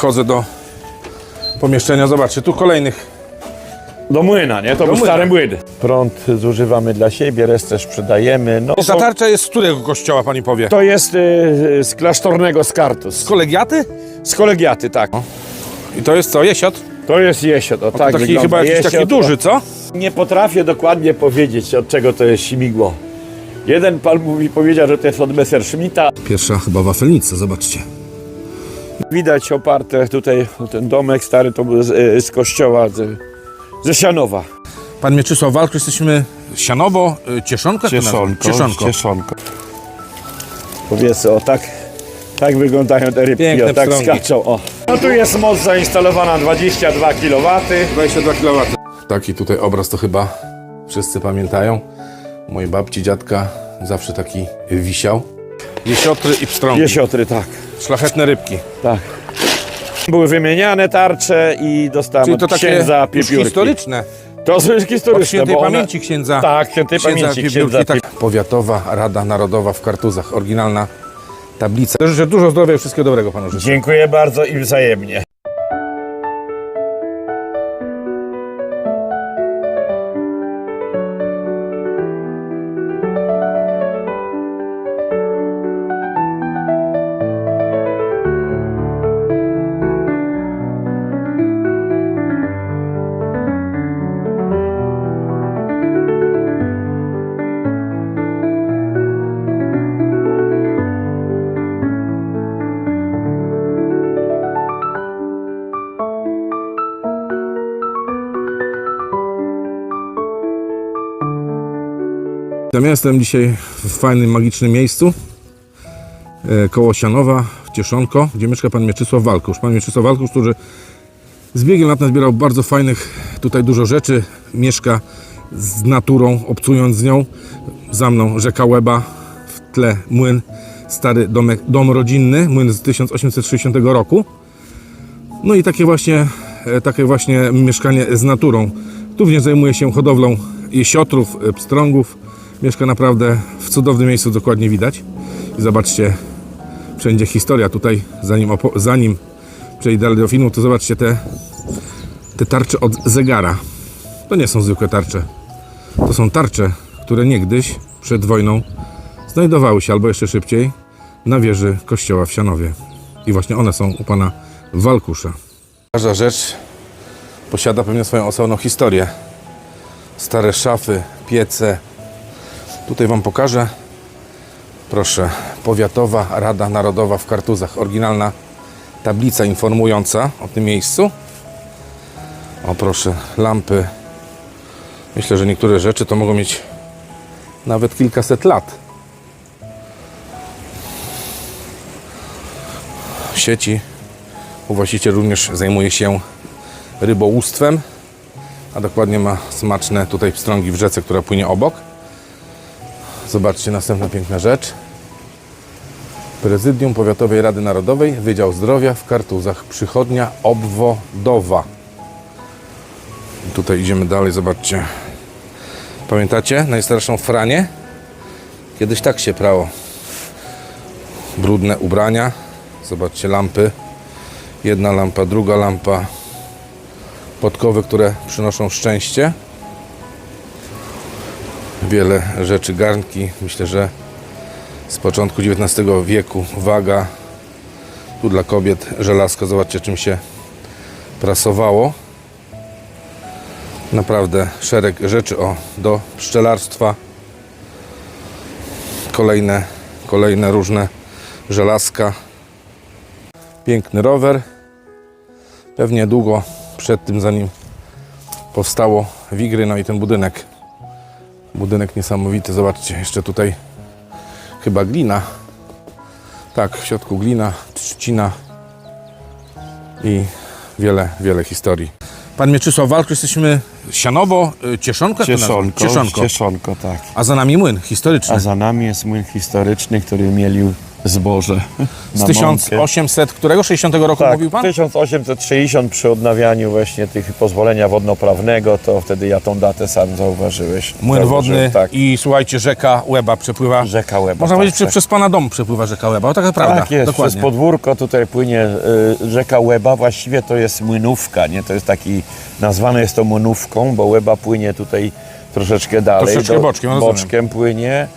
Wchodzę do pomieszczenia. Zobaczcie, tu kolejnych. Do młyna, nie? To był stary młyn. Prąd zużywamy dla siebie, resztę sprzedajemy. No, Ta tarcza jest z którego kościoła, pani powie? to jest y, y, z klasztornego Skartus. Z kolegiaty? Z kolegiaty, tak. I to jest co? Jesiot? To jest jesiot, o To tak taki wygląda. chyba jakiś taki Jesiot, duży, co? Nie potrafię dokładnie powiedzieć, od czego to jest śmigło. Jeden pan mówi, powiedział, że to jest od Messerschmitta. Pierwsza chyba wafelnica, zobaczcie. Widać oparte tutaj, ten domek stary to był z, y, z kościoła, z, ze Sianowa. Pan Mieczysław Walk, jesteśmy Sianowo, y, Cieszonko? nazwa? Cieszonko. Cieszonko. Powiedzmy, o tak, tak wyglądają te rybki, Piękne o tak pstrągi. skaczą, o. No tu jest moc zainstalowana 22 kW. 22 kW. Taki tutaj obraz to chyba wszyscy pamiętają. Mojej babci, dziadka zawsze taki wisiał. Jesiotry i pstrągi. Jesiotry, tak, Szlachetne rybki. tak. Były wymieniane tarcze i dostałem Czyli od to takie księdza piepiórki. historyczne. To są już Od historyczne, świętej bo one... pamięci księdza. Tak, świętej księdza pamięci Piepiórki, księdza tak. Powiatowa Rada Narodowa w Kartuzach. Oryginalna tablica. Życzę dużo zdrowia i wszystkiego dobrego panu życzę. Dziękuję bardzo i wzajemnie. Ja jestem dzisiaj w fajnym, magicznym miejscu e, koło Sianowa, w Cieszonko, gdzie mieszka pan Mieczysław Walkusz. Pan Mieczysław Walkusz, który z biegiem lat nazbierał bardzo fajnych tutaj dużo rzeczy. Mieszka z naturą, obcując z nią. Za mną rzeka Łeba, w tle młyn, stary domek, dom rodzinny, młyn z 1860 roku. No i takie właśnie, e, takie właśnie mieszkanie z naturą. Tu również zajmuje się hodowlą jesiotrów, e, pstrągów. Mieszka naprawdę w cudownym miejscu, dokładnie widać. I zobaczcie, wszędzie historia. Tutaj, zanim, zanim przejdę dalej do filmu, to zobaczcie te, te tarcze od zegara. To nie są zwykłe tarcze. To są tarcze, które niegdyś przed wojną znajdowały się, albo jeszcze szybciej, na wieży kościoła w Sianowie. I właśnie one są u pana Walkusza. Każda rzecz posiada pewnie swoją osobną historię. Stare szafy, piece. Tutaj Wam pokażę. Proszę, Powiatowa Rada Narodowa w Kartuzach. Oryginalna tablica informująca o tym miejscu. O proszę, lampy. Myślę, że niektóre rzeczy to mogą mieć nawet kilkaset lat. Sieci. Właściciel również zajmuje się rybołówstwem, a dokładnie ma smaczne tutaj pstrągi w rzece, która płynie obok. Zobaczcie, następna piękna rzecz. Prezydium Powiatowej Rady Narodowej, Wydział Zdrowia w Kartuzach, przychodnia obwodowa. Tutaj idziemy dalej, zobaczcie. Pamiętacie najstarszą franię? Kiedyś tak się prało. Brudne ubrania. Zobaczcie lampy. Jedna lampa, druga lampa. Podkowy, które przynoszą szczęście. Wiele rzeczy, garnki. Myślę, że z początku XIX wieku. Waga. Tu dla kobiet żelazko. Zobaczcie, czym się prasowało. Naprawdę szereg rzeczy o, do pszczelarstwa. Kolejne, kolejne różne żelazka. Piękny rower. Pewnie długo przed tym, zanim powstało Wigry, no i ten budynek. Budynek niesamowity. Zobaczcie, jeszcze tutaj chyba glina. Tak, w środku glina, trzcina i wiele, wiele historii. Pan Mieczysław Walk, jesteśmy Sianowo, y, Cieszonko? Cieszonko, Cieszonko. Cieszonko, tak. A za nami młyn historyczny. A za nami jest młyn historyczny, który mielił zboże. Z na 1800, którego 60 roku tak, mówił pan? 1860 przy odnawianiu właśnie tych pozwolenia wodnoprawnego, to wtedy ja tą datę sam zauważyłeś. Młyn wodny Tak, i słuchajcie, rzeka Łeba przepływa. rzeka Łeba. Można tak, powiedzieć, że tak. przez pana dom przepływa rzeka Łeba. O, taka prawda. Tak jest, Dokładnie. przez podwórko tutaj płynie y, rzeka Łeba, właściwie to jest młynówka, nie? To jest taki, nazwane jest to młynówką, bo Łeba płynie tutaj troszeczkę dalej. Troszeczkę boczkiem, rozumiem. boczkiem płynie,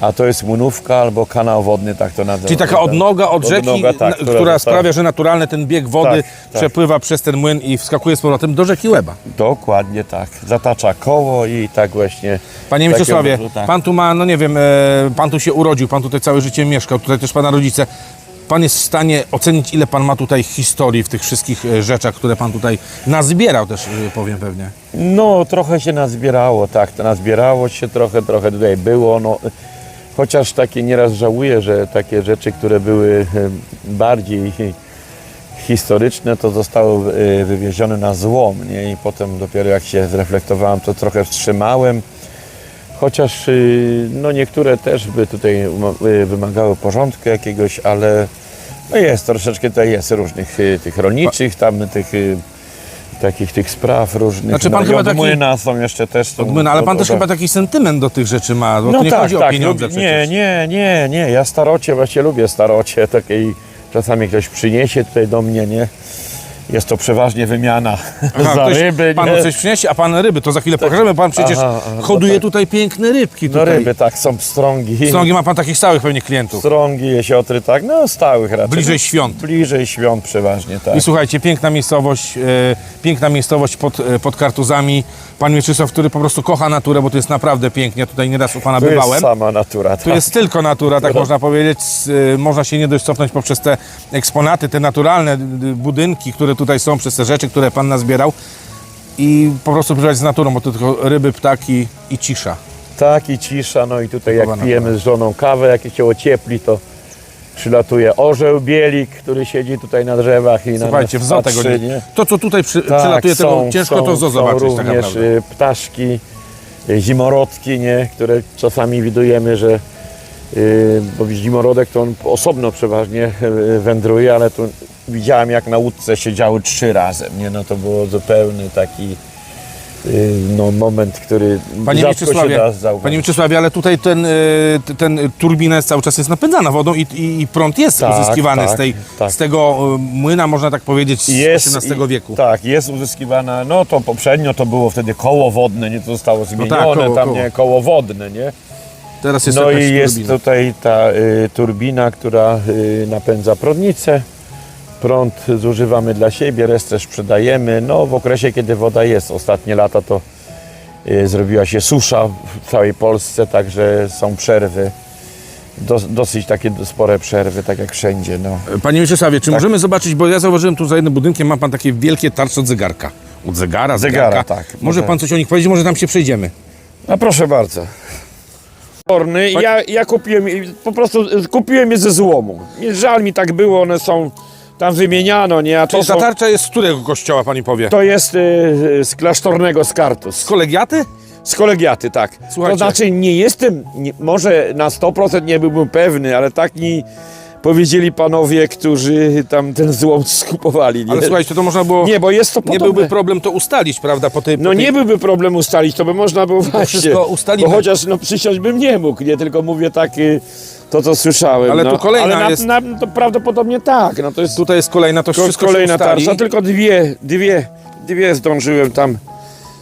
a to jest młynówka albo kanał wodny, tak to nazywamy. Czyli taka odnoga od rzeki, Odnoga, tak, na- która, została- sprawia, że naturalny ten bieg wody Tak, tak. przepływa przez ten młyn i wskakuje z powrotem do rzeki Łeba. Dokładnie tak, zatacza koło i tak właśnie. Panie Mieczysławie, tak. pan tu ma, no nie wiem, e, pan tu się urodził, pan tutaj całe życie mieszkał, tutaj też pana rodzice. Pan jest w stanie ocenić, ile pan ma tutaj historii w tych wszystkich e, rzeczach, które pan tutaj nazbierał też, e, powiem pewnie. No, trochę się nazbierało, tak, to nazbierało się trochę, trochę tutaj było, no, chociaż takie nieraz żałuję, że takie rzeczy, które były e, bardziej historyczne, to zostały e, wywiezione na złom, nie, i potem dopiero jak się zreflektowałem, to trochę wstrzymałem, chociaż y, no, niektóre też by tutaj wymagały porządku jakiegoś, ale no jest, troszeczkę tutaj jest różnych tych rolniczych, tam tych takich tych spraw różnych. Znaczy, pan no, chyba od taki- młyna są jeszcze też. Są, Od młyna, ale pan od- też od- chyba taki sentyment do tych rzeczy ma, bo No nie tak, chodzi o tak, pieniądze lubię, przecież. nie, nie, nie, nie, ja starocie właśnie lubię starocie takiej, czasami ktoś przyniesie tutaj do mnie, nie, jest to przeważnie wymiana Aha, za ktoś ryby, panu nie? coś przyniesie, a pan ryby, to za chwilę pokażemy. Pan przecież Aha, aha, no hoduje tak. tutaj piękne rybki. No Tutaj. ryby, tak, są pstrągi, Strągi ma pan takich stałych pewnie klientów. pstrągi, jesiotry, tak, no stałych raczej. Bliżej świąt. Bliżej świąt przeważnie, tak. I słuchajcie, piękna miejscowość, e, piękna miejscowość pod, e, pod Kartuzami. Pan Mieczysław, który po prostu kocha naturę, bo to jest naprawdę pięknie. Ja tutaj nieraz u pana To jest bywałem. sama natura, Tu tak. jest tylko natura, tak można powiedzieć. S- y, Można się nie dość cofnąć poprzez te eksponaty, te naturalne y, budynki, które tutaj są, przez te rzeczy, które pan nazbierał i po prostu przebywać z naturą, bo to tylko ryby, ptaki i cisza. Tak i cisza, no i tutaj jak pijemy z żoną kawę, jak się ociepli, to przylatuje orzeł bielik, który siedzi tutaj na drzewach i na Słuchajcie, w nas zoo tego patrzy, nie. To, co tutaj przy, Tak, przelatuje, tego ciężko to zo są zobaczyć tak również naprawdę. y, ptaszki, y, zimorodki, nie, które czasami widujemy, że y, bo zimorodek to on osobno przeważnie y, wędruje, ale tu widziałem jak na łódce siedziały trzy razem, nie, no to było zupełny taki y, no, moment, który Panie rzadko się Mieczysławie, da zauważyć. Panie Mieczysławie, ale tutaj ten, y, ten turbina jest cały czas jest napędzana wodą i, i, i prąd jest Tak, uzyskiwany z, tak, tej, tak. z tego y, młyna, można tak powiedzieć, z XVIII i- wieku. Tak, jest uzyskiwana, no to poprzednio to było wtedy koło wodne, nie, to zostało zmienione, tak, koło, tam koło. nie, koło wodne, nie. Teraz jest No i jest turbina. tutaj ta y, turbina, która y, napędza prądnicę. Prąd zużywamy dla siebie, resztę sprzedajemy. No w okresie, kiedy woda jest, ostatnie lata to y, zrobiła się susza w całej Polsce, także są przerwy. Dos, dosyć takie spore przerwy, tak jak wszędzie. No. Panie Mieczysławie, Tak. czy możemy zobaczyć, bo ja zauważyłem tu za jednym budynkiem, ma pan takie wielkie tarcze od zegarka. Od zegara, Zegara, zegarka. tak. Może Może- pan coś o nich powiedzieć, może tam się przejdziemy. No proszę bardzo. Orny, ja, ja kupiłem, po prostu kupiłem je ze złomu. Żal mi tak było, one są, tam wymieniano, nie? A to, Czyli są, jest z którego kościoła, pani powie? to jest y, z klasztornego Skartus. Z kolegiaty? Z kolegiaty, tak. Słuchajcie. To znaczy nie jestem, nie, może na 100% nie byłbym pewny, ale tak mi powiedzieli panowie, którzy tam ten złom skupowali. Nie, Ale słuchajcie, to można było... nie bo jest to nie podobne. byłby problem to ustalić, prawda? Po tej, po No tej... nie byłby problem ustalić, to by można było właśnie. wszystko ustalimy. Bo chociaż no przysiąść bym nie mógł, nie tylko mówię tak y, to co słyszałem. Ale no. tu kolejna Ale na, jest- na, to prawdopodobnie tak. No to jest Tutaj jest kolejna, to ko- wszystko kolejna się ustali. tarcza, tylko dwie, dwie, dwie zdążyłem tam.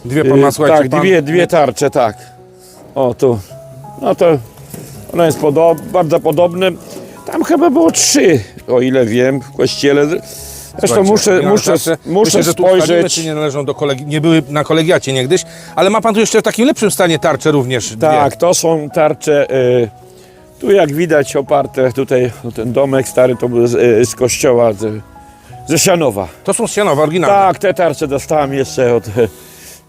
Dwie pan ma, y, słuchajcie, tak, pan... dwie, dwie tarcze, tak. O tu. No to ona jest podo- bardzo podobne. Tam chyba było trzy, o ile wiem, w kościele. Zresztą Słuchajcie, muszę, oryginalne muszę, muszę Myślę, że tu ustalimy, spojrzeć. czy nie należą do kolegi... nie były na kolegiacie niegdyś, ale ma pan tu jeszcze w takim lepszym stanie tarcze również. Tak, Dwie. to są tarcze. Y, tu jak widać oparte tutaj ten domek stary to był z, y, z kościoła z, ze Sianowa. To są ścianowe, oryginalne. Tak, te tarcze dostałem jeszcze od.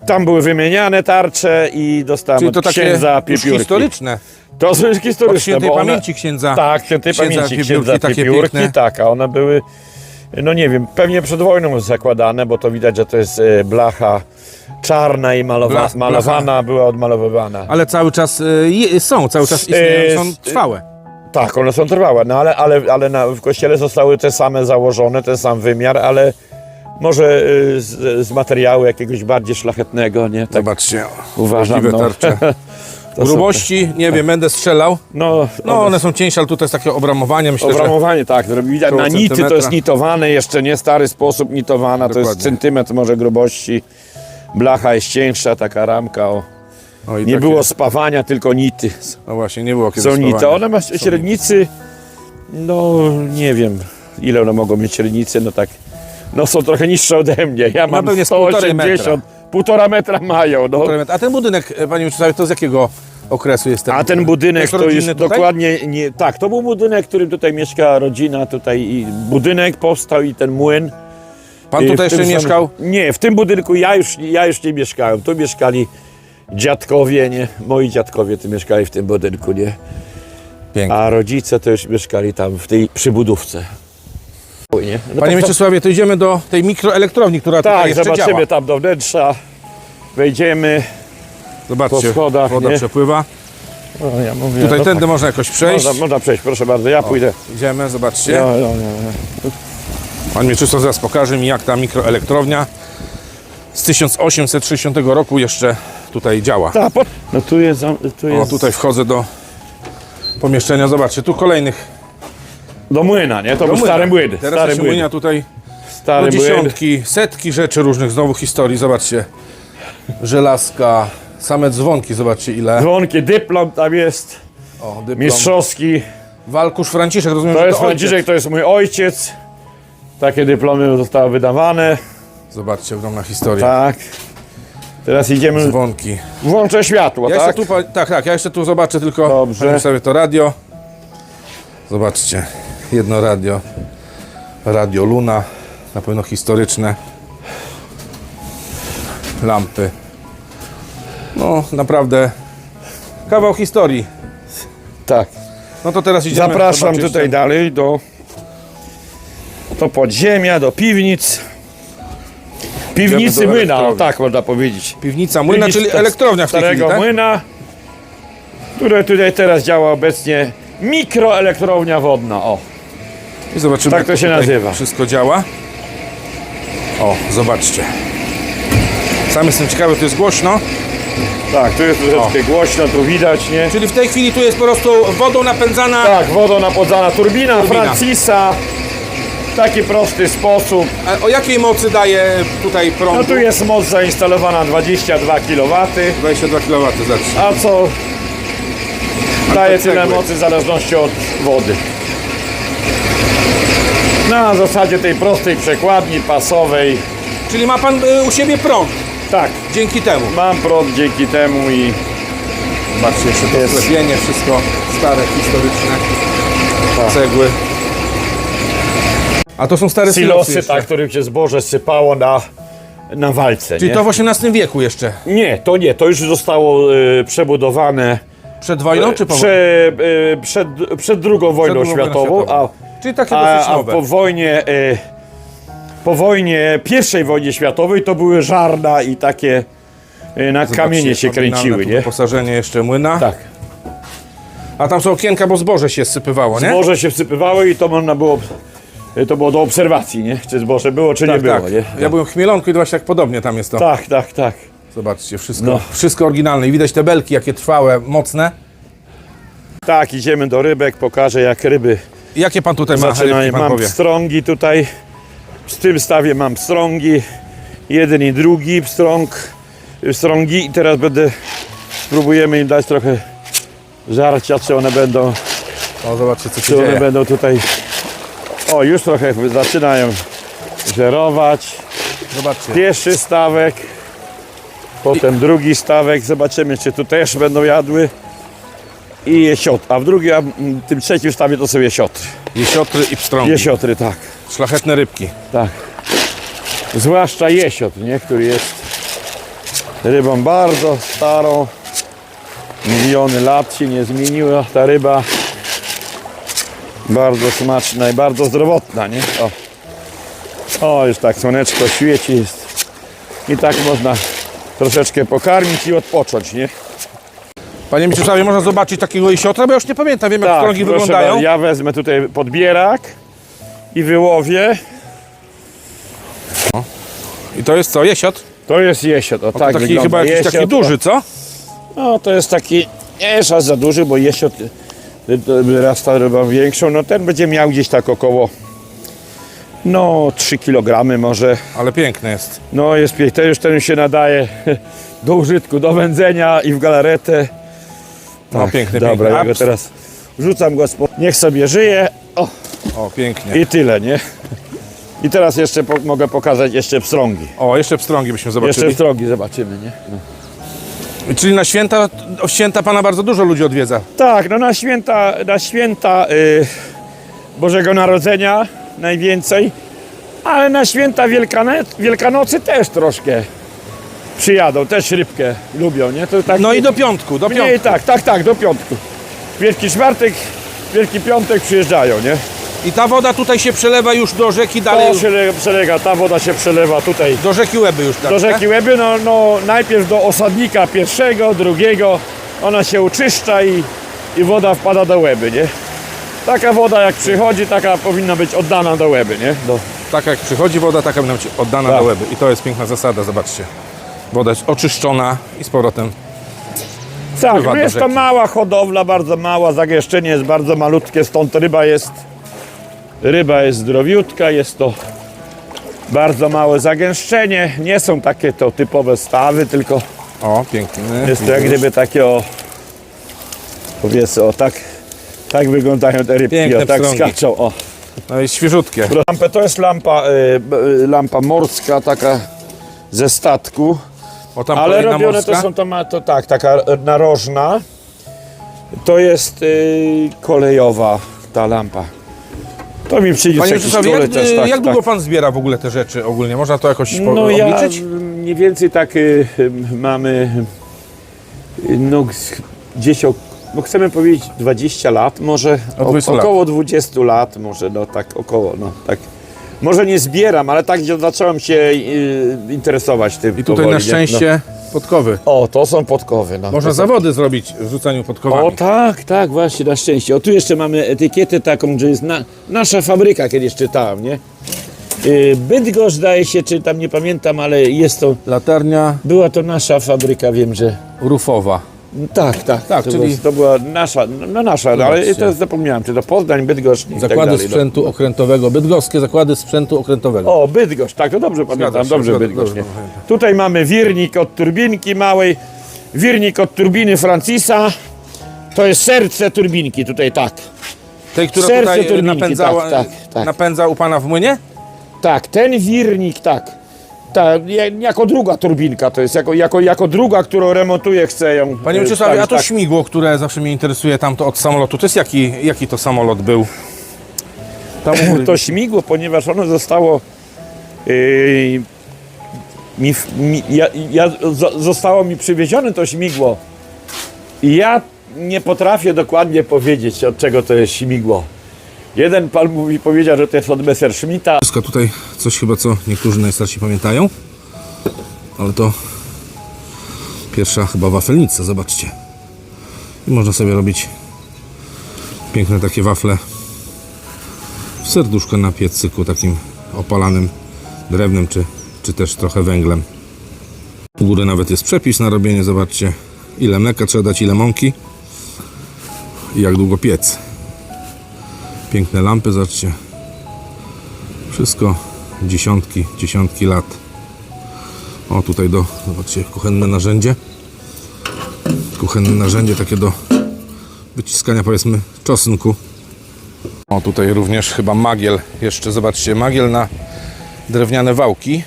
Tam były wymieniane tarcze i dostałem Czyli od to takie księdza już Piepiórki. historyczne. To są już Od historyczne, świętej bo one, pamięci księdza. Tak, świętej księdza pamięci księdza takie Piepiórki, tak, a one były, no nie wiem, pewnie przed wojną zakładane, bo to widać, że to jest y, blacha czarna i malowa, Bla- blacha. malowana, była odmalowywana. Ale cały czas y, je, są, cały czas istnieją, Y, są y, trwałe. tak, one są trwałe, no ale, ale, ale na, w kościele zostały te same założone, ten sam wymiar, ale może y, z, z materiału jakiegoś bardziej szlachetnego, nie? Tak Zobaczcie. uważam. No. tarcze. To są Grubości, nie wiem, będę strzelał. No, No, one są cieńsze, ale tutaj jest takie obramowanie. Myślę, że Obramowanie, tak. Widać Koło na nity to centymetra. jest nitowane, jeszcze nie stary sposób nitowana, to jest Dokładnie. centymetr może grubości. Blacha jest cieńsza, taka ramka. O. o, i Nie takie- było spawania, tylko nity. No właśnie, nie było kiedyś Są nity. One ma średnicy, no nie wiem, ile one mogą mieć średnicy, no tak. No są trochę niższe ode mnie. Ja mam pewnie z półtorej metra. 180, półtora metra mają. No. A ten budynek, e, panie Mieczysławie, to z jakiego okresu jest ten A ten budynek to rodzinny jest tutaj? dokładnie nie. Tak, to był budynek, w którym tutaj mieszka rodzina, tutaj i budynek powstał i ten młyn. Pan tutaj jeszcze mieszkał? Nie, w tym budynku ja już, ja już nie mieszkałem. Tu mieszkali dziadkowie, nie? Moi dziadkowie tu mieszkali w tym budynku, nie? Pięknie. A rodzice to już mieszkali tam w tej przybudówce. Nie? No Panie to- Mieczysławie, to idziemy do tej mikroelektrowni, która tutaj Tak, jeszcze zobaczymy działa. tam do wnętrza. Wejdziemy. Zobaczcie, po schodach, woda nie? przepływa. O, ja mówię, Tutaj no tędy tak. można jakoś przejść. Można, można przejść, proszę bardzo, ja pójdę. Idziemy, zobaczcie. Ja, ja, ja, ja. Pan Mieczysław zaraz pokaże mi, jak ta mikroelektrownia z 1860 roku jeszcze tutaj działa. Ta, po... No tu jest, tu O, jest tutaj wchodzę do pomieszczenia. Zobaczcie, tu kolejnych do młyna, nie? To był młyna. stary młyn. Teraz Stary się młyn. młynia tutaj Stary no, młyn. dziesiątki, setki rzeczy różnych znowu historii. Zobaczcie, żelazka, same dzwonki, zobaczcie ile. Dzwonki, dyplom tam jest, O, dyplom. mistrzowski. Walkusz Franciszek, rozumiem, To jest to ojciec. Franciszek, to jest mój ojciec. Takie dyplomy zostały wydawane. Zobaczcie, ogromna historia. Tak. Teraz idziemy, Dzwonki. włączę światło, Ja tak? jeszcze tu, tak, tak, ja jeszcze tu zobaczę tylko Dobrze. Dobrze. sobie to radio. Zobaczcie, jedno radio. Radio Luna, na pewno historyczne. Lampy. No, naprawdę kawał historii. Tak. No to teraz idziemy. Zapraszam zobaczyć tutaj ten- dalej do, do podziemia, do piwnic. Piwnicy Idziemy do młyna, o, elektrowni. tak można powiedzieć. Piwnica młyna, czyli Piwnica elektrownia w tej chwili, Starego tak? młyna, które tutaj teraz działa obecnie. Mikroelektrownia wodna, o. I zobaczymy, Tak jak to się tutaj nazywa. Wszystko działa. O, zobaczcie. Sam jestem ciekawy, tu jest głośno. Tak, tu jest troszeczkę głośno, tu widać, nie? Czyli w tej chwili tu jest po prostu wodą napędzana. Tak, wodą napodzana turbina, Turbina. Francisa. W taki prosty sposób. A o jakiej mocy daje tutaj prąd? No tu jest moc zainstalowana 22 kW, 22 kW, zacznij. a co daje to tyle mocy w zależności od wody. Na zasadzie tej prostej przekładni pasowej. Czyli ma pan y, u siebie prąd Tak, dzięki temu. mam prąd dzięki temu i Zobaczcie, jeszcze to Jest. sklepienie, wszystko stare, historyczne. Cegły. A to są stare silosy silosy, tak, którym się zboże sypało na, na walce. Czyli nie? to w XVIII wieku jeszcze. Nie, to nie, to już zostało y, przebudowane Przed wojną czy po wojnie? prze, y, przed, przed drugą wojną drugą światową, światową. Czyli takie a, dosyć a, a nowe. po wojnie y, po wojnie, pierwszej wojnie światowej to były żarna i takie y, na Zobaczcie, kamienie się kręciły, nie? Wyposażenie jeszcze młyna. Tak. A tam są okienka, bo zboże się sypywało, nie? Zboże się wsypywały i to można było, y, to było do obserwacji, nie? Czy zboże było, czy nie tak, było, tak. nie? Ja byłem w Chmielonku i to właśnie tak podobnie tam jest to. Tak, tak, tak. Zobaczcie, wszystko, No. wszystko oryginalne. I widać te belki, jakie trwałe, mocne. Tak, idziemy do rybek, pokażę jak ryby Jakie pan tutaj ma? Rybki, pan mam powie? pstrągi tutaj. W tym stawie mam pstrągi. Jeden i drugi pstrąg. Pstrągi i teraz będę spróbujemy im dać trochę żarcia, czy one będą, O, zobaczcie, co się czy one dzieje. będą tutaj. O, już trochę zaczynają żerować. Zobaczcie. Pierwszy stawek, potem drugi stawek. Zobaczymy, czy tu też będą jadły. I jesiot. A w drugim, a w tym trzecim stawie to są jesiotry. Jesiotry i pstrągi. Jesiotry, tak. Szlachetne rybki. Tak. Zwłaszcza jesiot, nie? który jest rybą bardzo starą. Miliony lat się nie zmieniła ta ryba. Bardzo smaczna i bardzo zdrowotna, nie? O, o już tak słoneczko świeci. Jest. I tak można troszeczkę pokarmić i odpocząć, nie? Panie Mieczysławie, można zobaczyć takiego jesiotra, bo ja już nie pamiętam, wiem jak Tak, proszę wyglądają. bardzo, Ja wezmę tutaj podbierak i wyłowię. I to jest co, jesiot? To jest jesiot, o O, tak taki wygląda. chyba jakiś jesiot, taki duży, co? No to jest taki, nie jest aż za duży, bo jesiot raz ta ryba większą, no ten będzie miał gdzieś tak około no 3 kg może. Ale piękny jest. No jest piękny, ten już ten się nadaje do użytku, do wędzenia i w galaretę. No piękny, Dobra, piękny. ja go teraz wrzucam go spod... Niech sobie żyje. O, O, pięknie. i tyle, nie? I teraz jeszcze po, mogę pokazać jeszcze pstrągi. O, jeszcze pstrągi byśmy Jeszcze zobaczyli. pstrągi zobaczymy, nie? Czyli na święta, o święta Pana bardzo dużo ludzi odwiedza. Tak, no na święta, na święta y, Bożego Narodzenia najwięcej, ale na święta Wielkane, Wielkanocy też troszkę przyjadą, też rybkę lubią, nie? To tak No i do piątku, do Nie, piątku. tak, tak, tak, do piątku. Wielki czwartek, Wielki Piątek przyjeżdżają, nie? I ta woda tutaj się przelewa już do rzeki dalej. To się przelega, ta woda się przelewa tutaj Do rzeki Łeby już tak. do rzeki Łeby, no, no najpierw do osadnika pierwszego, drugiego, ona się uczyszcza i, i woda wpada do Łeby, nie? Taka woda jak przychodzi, taka powinna być oddana do Łeby, nie? Do, Tak jak przychodzi woda, taka powinna być oddana Tak. do Łeby. I to jest piękna zasada, zobaczcie. Woda jest oczyszczona i z powrotem. tak, Wpływa no do jest to rzeki. mała hodowla, bardzo mała, zagęszczenie jest bardzo malutkie, stąd ryba jest ryba jest zdrowiutka, jest to bardzo małe zagęszczenie, nie są takie to typowe stawy, tylko O, piękny. jest to jak gdyby takie o powiedzmy, o tak tak wyglądają te rybki, Piękne o tak pstrągi. skaczą, o. No i świeżutkie. Lampę, to jest lampa, y, y, lampa morska, taka ze statku, O, tam ale kolejna robione morska. to są, to ma, to tak, taka narożna, to jest y, kolejowa ta lampa. To mi przyjdzie Panie jakiś jak, y, tak, jak długo tak. Pan zbiera w ogóle te rzeczy ogólnie? Można to jakoś po- No ja obliczyć? mniej więcej tak y, y, mamy y, no gdzieś o, no chcemy powiedzieć 20 lat, może O 20 lat. około 20 lat, może no tak około, no tak. Może nie zbieram, ale tak zacząłem się y, interesować tym I tutaj powoli, na nie? szczęście podkowy. O, to są podkowy. No. Można zawody zrobić w rzucaniu podkowami. O tak, tak, właśnie, na szczęście. O, tu jeszcze mamy etykietę taką, że jest na, nasza fabryka, kiedyś czytałem, nie? Y, Bydgoszcz zdaje się, czy tam nie pamiętam, ale jest to, Latarnia była to nasza fabryka, wiem, że... rufowa. Tak, tak, Tak, to, czyli- była, to była nasza, no nasza, ale Zobaczcie. to zapomniałem, czy to Poznań, Bydgoszcz i tak Zakłady dalej. sprzętu okrętowego. Bydgoskie zakłady sprzętu okrętowego. O, Bydgoszcz, tak, to dobrze pamiętam, się, dobrze Bydgoszcz. Tutaj mamy wirnik od turbinki małej, wirnik od turbiny Francisa, to jest serce turbinki, tutaj tak. Tej, która Serce tutaj turbinki, napędzała, tak, tak, tak. napędza u Pana w młynie? Tak, ten wirnik, tak. Ta, ja- jako druga turbinka to jest, jako, jako, jako druga, którą remontuję, chcę ją Panie e, Mieczysławie, a to tak. śmigło, które zawsze mnie interesuje tamto od samolotu, to jest jaki, jaki to samolot był? Tam. To śmigło, ponieważ ono zostało yy, mi, mi, ja, ja, zo- zostało mi przywiezione to śmigło i ja nie potrafię dokładnie powiedzieć, od czego to jest śmigło. Jeden pan mówi, powiedział, że to jest od Messerschmitta, Wszystko tutaj coś chyba, co niektórzy najstarsi pamiętają. Ale to pierwsza chyba wafelnica, zobaczcie. I można sobie robić piękne takie wafle w serduszko na piecyku takim opalanym drewnem, czy, czy też trochę węglem. U góry nawet jest przepis na robienie, zobaczcie ile mleka trzeba dać, ile mąki i jak długo piec. Piękne lampy, zobaczcie. Wszystko dziesiątki, dziesiątki lat. O, tutaj do, zobaczcie, kuchenne narzędzie. Kuchenne narzędzie takie do wyciskania, powiedzmy, czosnku. O, tutaj również chyba magiel. Jeszcze, zobaczcie, magiel na drewniane wałki.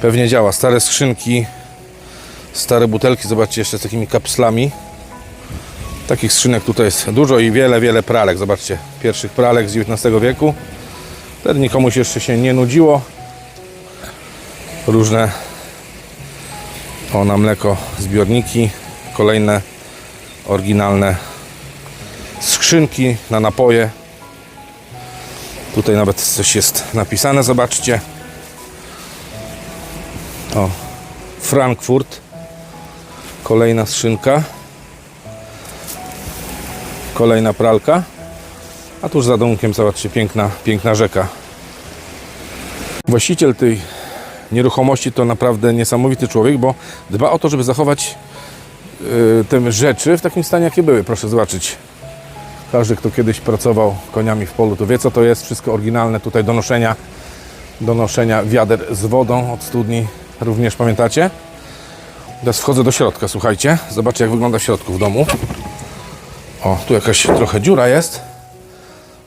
Pewnie działa. Stare skrzynki, stare butelki, zobaczcie, jeszcze z takimi kapslami. Takich skrzynek tutaj jest dużo i wiele, wiele pralek. Zobaczcie, pierwszych pralek z XIX wieku. Wtedy nikomuś jeszcze się nie nudziło. Różne o na mleko zbiorniki, kolejne oryginalne skrzynki na napoje. Tutaj nawet coś jest napisane, zobaczcie. O, Frankfurt. Kolejna skrzynka. Kolejna pralka. A tuż za domkiem, zobaczcie, piękna, piękna rzeka. Właściciel tej nieruchomości to naprawdę niesamowity człowiek, bo dba o to, żeby zachować y, te rzeczy w takim stanie, jakie były. Proszę zobaczyć. Każdy, kto kiedyś pracował koniami w polu, to wie, co to jest. Wszystko oryginalne. Tutaj do noszenia, do noszenia wiader z wodą od studni. Również pamiętacie? Teraz wchodzę do środka, słuchajcie. Zobaczcie, jak wygląda w środku w domu. O, tu jakaś trochę dziura jest.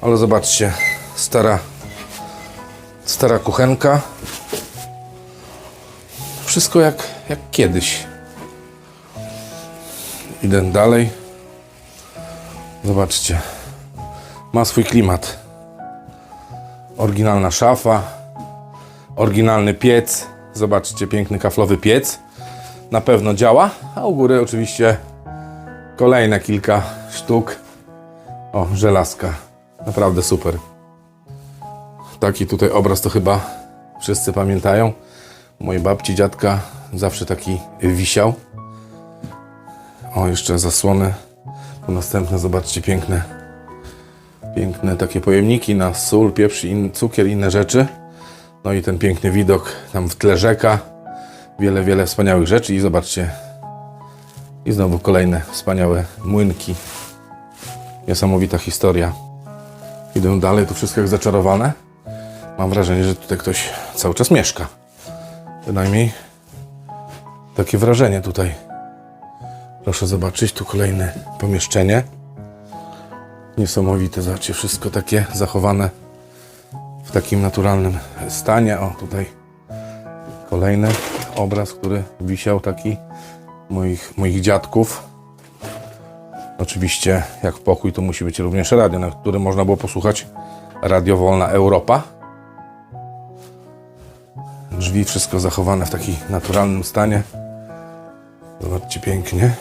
Ale zobaczcie, stara, stara kuchenka. Wszystko jak, jak kiedyś. Idę dalej. Zobaczcie. Ma swój klimat. Oryginalna szafa. Oryginalny piec. Zobaczcie, piękny kaflowy piec. Na pewno działa. A u góry oczywiście kolejne kilka sztuk. O, żelazka. Naprawdę super. Taki tutaj obraz to chyba wszyscy pamiętają. Mojej babci, dziadka zawsze taki wisiał. O, jeszcze zasłony. Tu następne, zobaczcie, piękne. Piękne takie pojemniki na sól, pieprz, in, cukier, inne rzeczy. No i ten piękny widok, tam w tle rzeka. Wiele, wiele wspaniałych rzeczy i zobaczcie. I znowu kolejne wspaniałe młynki. Niesamowita historia. Idę dalej, to wszystko jak zaczarowane. Mam wrażenie, że tutaj ktoś cały czas mieszka. Bynajmniej takie wrażenie tutaj. Proszę zobaczyć, tu kolejne pomieszczenie. Niesamowite, zobaczcie, wszystko takie zachowane w takim naturalnym stanie. O, tutaj kolejny obraz, który wisiał taki moich, moich dziadków. Oczywiście, jak pokój, to musi być również radio, na którym można było posłuchać Radio Wolna Europa. Drzwi, wszystko zachowane w takim naturalnym stanie. Zobaczcie pięknie.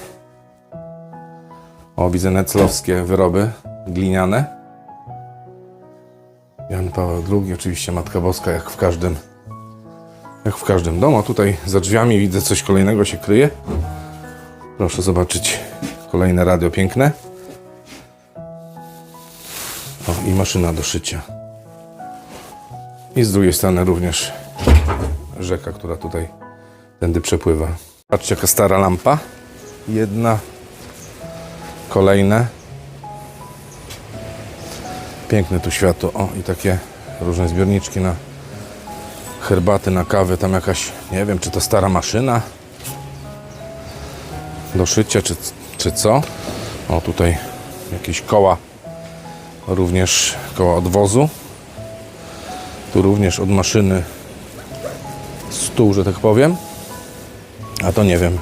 O, widzę neclowskie wyroby gliniane. Jan Paweł II, oczywiście Matka Boska, jak w każdym, jak w każdym domu. A tutaj za drzwiami widzę coś kolejnego się kryje. Proszę zobaczyć kolejne radio piękne. O, i maszyna do szycia. I z drugiej strony również rzeka, która tutaj tędy przepływa. Patrzcie, jaka stara lampa. Jedna, kolejne. Piękne tu światło. O, i takie różne zbiorniczki na herbaty, na kawę. Tam jakaś, nie wiem, czy to stara maszyna do szycia, czy, czy co. O, tutaj jakieś koła, również koła odwozu. Tu również od maszyny stół, że tak powiem. A to nie wiem.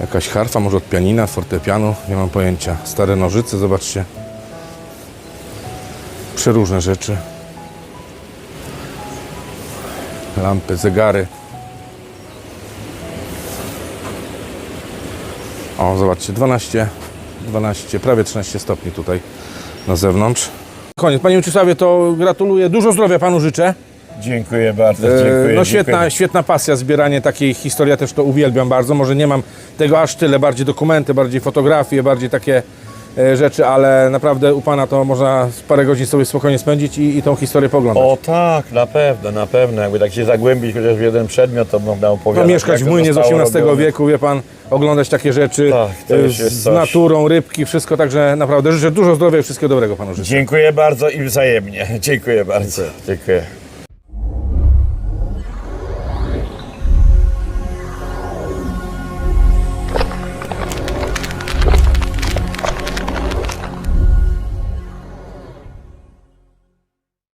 Jakaś harfa, może od pianina, fortepianu, nie mam pojęcia. Stare nożyce, zobaczcie. Przeróżne rzeczy. Lampy, zegary. O, zobaczcie, 12, 12, prawie 13 stopni tutaj na zewnątrz. Koniec. Panie Mieczysławie, to gratuluję. Dużo zdrowia Panu życzę. Dziękuję bardzo, E, dziękuję. No świetna, dziękuję. świetna pasja, zbieranie takiej historii, ja też to uwielbiam bardzo. Może nie mam tego aż tyle, bardziej dokumenty, bardziej fotografie, bardziej takie rzeczy, ale naprawdę u Pana to można parę godzin sobie spokojnie spędzić i, i tą historię poglądać. O tak, na pewno, na pewno. Jakby tak się zagłębić chociaż w jeden przedmiot, to można No, opowiadać. mieszkać jak w młynie z XVIII robione. wieku, wie Pan, oglądać takie rzeczy Tak, to e, już z, jest z coś. naturą, rybki, wszystko, także naprawdę życzę dużo zdrowia i wszystkiego dobrego Panu życzę. Dziękuję bardzo i wzajemnie. Dziękuję bardzo. Dziękuję.